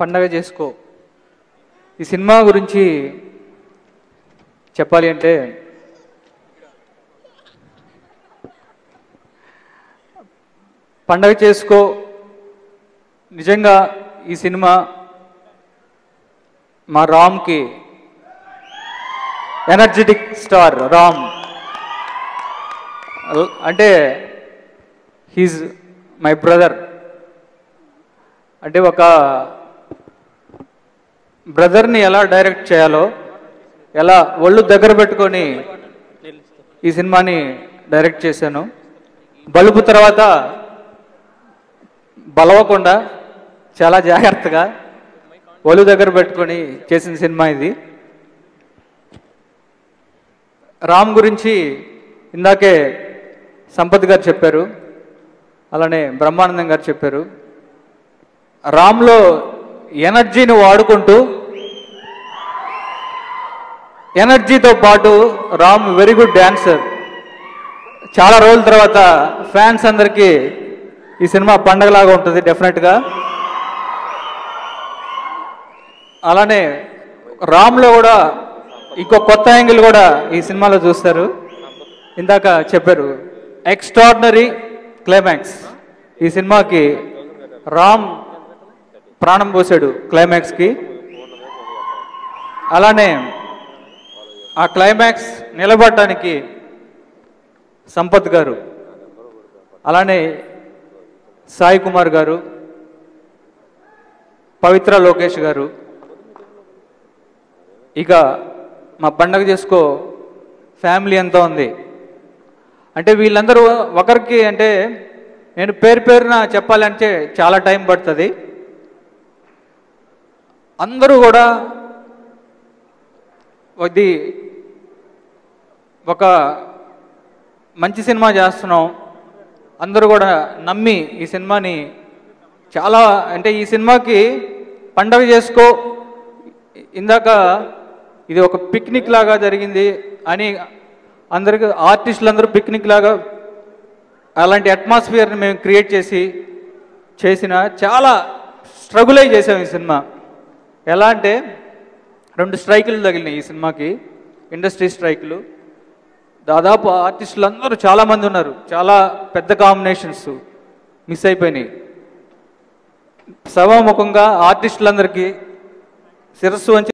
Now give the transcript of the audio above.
పండగ చేసుకో. ఈ సినిమా గురించి చెప్పాలి అంటే పండగ చేసుకో. నిజంగా ఈ సినిమా మా రామ్కి ఎనర్జెటిక్ స్టార్ రామ్. అంటే హీజ్ మై బ్రదర్. అంటే ఒక బ్రదర్ని ఎలా డైరెక్ట్ చేయాలో ఎలా ఒళ్ళు దగ్గర పెట్టుకొని ఈ సినిమాని డైరెక్ట్ చేశాను. బలుపు తర్వాత బలవకుండా చాలా జాగ్రత్తగా ఒళ్ళు దగ్గర పెట్టుకొని చేసిన సినిమా ఇది. రామ్ గురించి ఇందాకే సంపత్ గారు చెప్పారు అలానే బ్రహ్మానందం గారు చెప్పారు. రామ్లో ఎనర్జీని వాడుకుంటూ ఎనర్జీతో పాటు రామ్ వెరీ గుడ్ డ్యాన్సర్ చాలా రోజుల తర్వాత ఫ్యాన్స్ అందరికీ ఈ సినిమా పండగలాగా ఉంటుంది డెఫినెట్గా. అలానే రామ్లో కూడా ఇంకో కొత్త యాంగిల్ కూడా ఈ సినిమాలో చూస్తారు. ఇందాక చెప్పారు ఎక్స్ట్రాడినరీ క్లైమాక్స్. ఈ సినిమాకి రామ్ ప్రాణం పోసాడు క్లైమాక్స్కి. అలానే ఆ క్లైమాక్స్ నిలబడటానికి సంపత్ గారు అలానే సాయి కుమార్ గారు పవిత్ర లోకేష్ గారు. ఇక మా పండగ చేసుకో ఫ్యామిలీ అంతా ఉంది. అంటే వీళ్ళందరూ ఒకరికి అంటే నేను పేరు పేరున చెప్పాలంటే చాలా టైం పడుతుంది. అందరూ కూడా ఇది ఒక మంచి సినిమా చేస్తున్నాం. అందరూ కూడా నమ్మి ఈ సినిమాని చాలా అంటే ఈ సినిమాకి పండగ చేసుకో ఇందాక ఇది ఒక పిక్నిక్ లాగా జరిగింది అని అందరికి ఆర్టిస్టులు అందరూ పిక్నిక్ లాగా అలాంటి అట్మాస్ఫియర్ని మేము క్రియేట్ చేసి చేసిన చాలా స్ట్రగుల్ అయి చేసాం ఈ సినిమా. ఎలా అంటే రెండు స్ట్రైకులు తగిలినాయి ఈ సినిమాకి ఇండస్ట్రీ స్ట్రైకులు దాదాపు ఆర్టిస్టులు అందరూ చాలామంది ఉన్నారు. చాలా పెద్ద కాంబినేషన్స్ మిస్ అయిపోయినాయి. సభాముఖంగా ఆర్టిస్టులందరికీ శిరస్సు వంచి